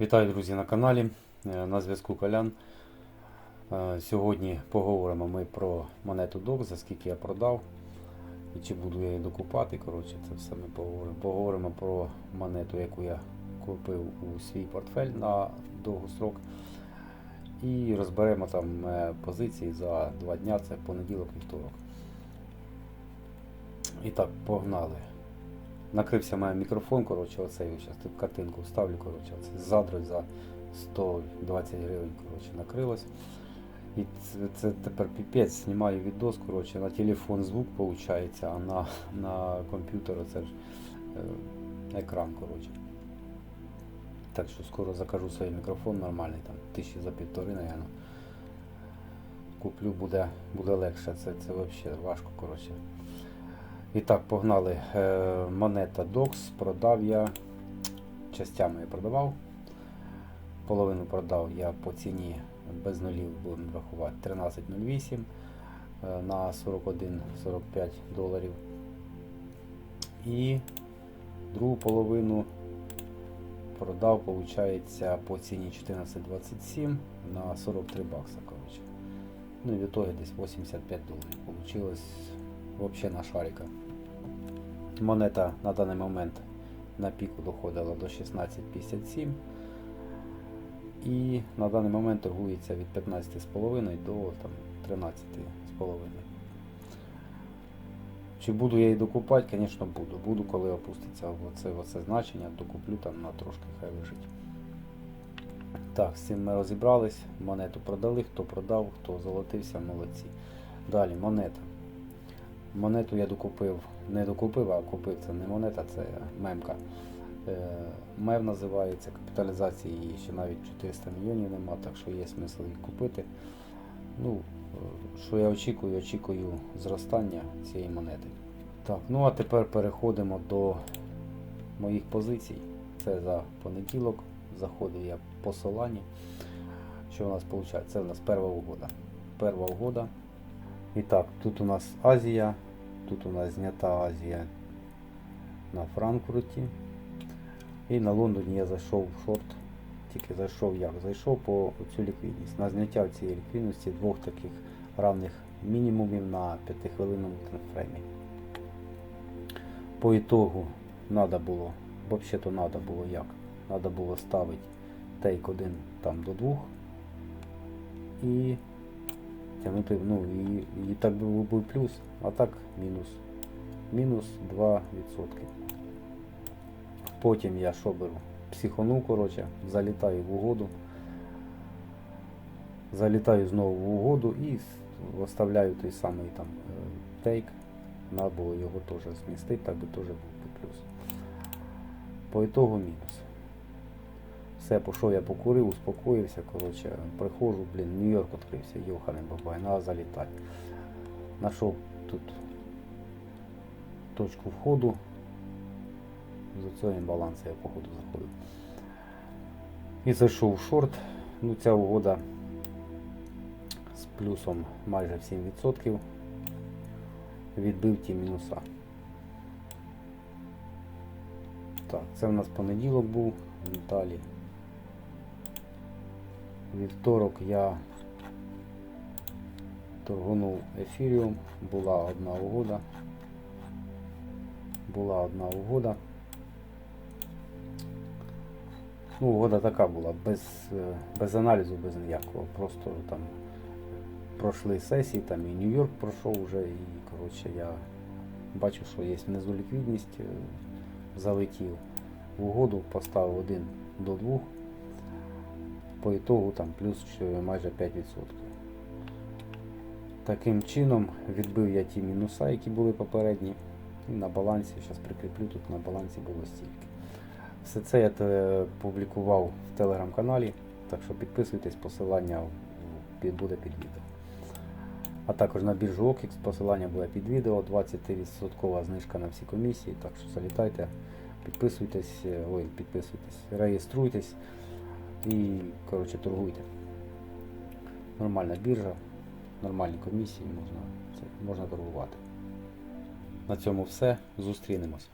Вітаю, друзі, на каналі. Е, На зв'язку Колян. Е, Сьогодні поговоримо ми про монету DOC, за скільки я продав і чи буду я її докупати. Коротше, це все ми поговоримо. Поговоримо про монету, яку я купив у свій портфель на довгострок. І розберемо там е, позиції за два дня, це понеділок, вівторок. І так, погнали. Накрився мій мікрофон, коротше, оцей зараз тут картинку вставлю, коротше, оце задрать за 120 гривень, коротше, накрилось. І це, це тепер піпець, знімаю відос, коротше, на телефон звук виходить, а на, на комп'ютер це ж е, екран, коротше. Так що скоро закажу свій мікрофон нормальний, там тисячі за півтори, наверное. Куплю, буде, буде легше, це, це взагалі важко, коротше. І так, погнали. Е, Монета DOX продав я. Частями я продавав. Половину продав я по ціні без нулів будемо рахувати 13,08 е, на 41-45 доларів. І другу половину продав, виходить, по ціні 14,27 на 43 бакса. Коротше. Ну і в итоге десь 85 доларів. Получилось вообще на шарика. Монета на даний момент на піку доходила до 16,57 і на даний момент торгується від 15,5 до там, 13,5. Чи буду я її докупати? Звісно буду. Буду, коли опуститься оце, оце значення, докуплю там на трошки хай лежить. Так, з цим ми розібрались. Монету продали, хто продав, хто золотився, молодці. Далі монета. Монету я докупив, не докупив, а купив. Це не монета, це мемка. Е, Мев називається, капіталізації її ще навіть 400 мільйонів нема, так що є смисл її купити. Ну, е, що я очікую, очікую зростання цієї монети. Так, ну а тепер переходимо до моїх позицій. Це за понеділок. Заходив я по. Що у нас виходить? Це у нас перша угода. Перша угода. І так, тут у нас Азія, тут у нас знята Азія на Франкфурті. І на Лондоні я зайшов в шорт. Тільки зайшов як? Зайшов по цю ліквідність. На зняття цієї ліквідності двох таких равних мінімумів на 5 хвилинному таймфреймі. По ітогу треба було, взагалі-то треба було як? Треба було ставити тейк 1 там до 2 і тягнути, ну і, і так би був плюс, а так мінус. Мінус 2%. Потім я що беру? Психону, коротше, залітаю в угоду. Залітаю знову в угоду і оставляю той самий там е, тейк. Треба було його теж змістити, так би теж був плюс. По ітогу мінус. Все, пішов я покурив, успокоївся, коротше, приходжу, блін, Нью-Йорк відкрився, йоханий бабай, треба залітати. Нашов тут точку входу. За цього балансу я походу заходив. І зайшов в шорт. Ну ця угода з плюсом майже 7% відбив ті мінуса. Так, це в нас понеділок був, далі. Вівторок я торгунув ефіріум, була одна угода. Була одна угода. Ну, угода така була, без, е, без аналізу, без ніякого. Просто там пройшли сесії, там і Нью-Йорк пройшов вже, і коротше я бачу, що є внизу ліквідність, е, залетів в угоду, поставив 1 до 2, по ітогу там плюс майже 5%. Таким чином відбив я ті мінуса, які були попередні. І на балансі, зараз прикріплю, тут на балансі було стільки. Все це я те публікував в телеграм-каналі, так що підписуйтесь, посилання буде під відео. А також на біржу OKX посилання буде під відео, 20% знижка на всі комісії, так що залітайте, підписуйтесь, е, ой, підписуйтесь, реєструйтесь і коротше, торгуйте. Нормальна біржа, нормальні комісії, можна, можна торгувати. На цьому все. Зустрінемось.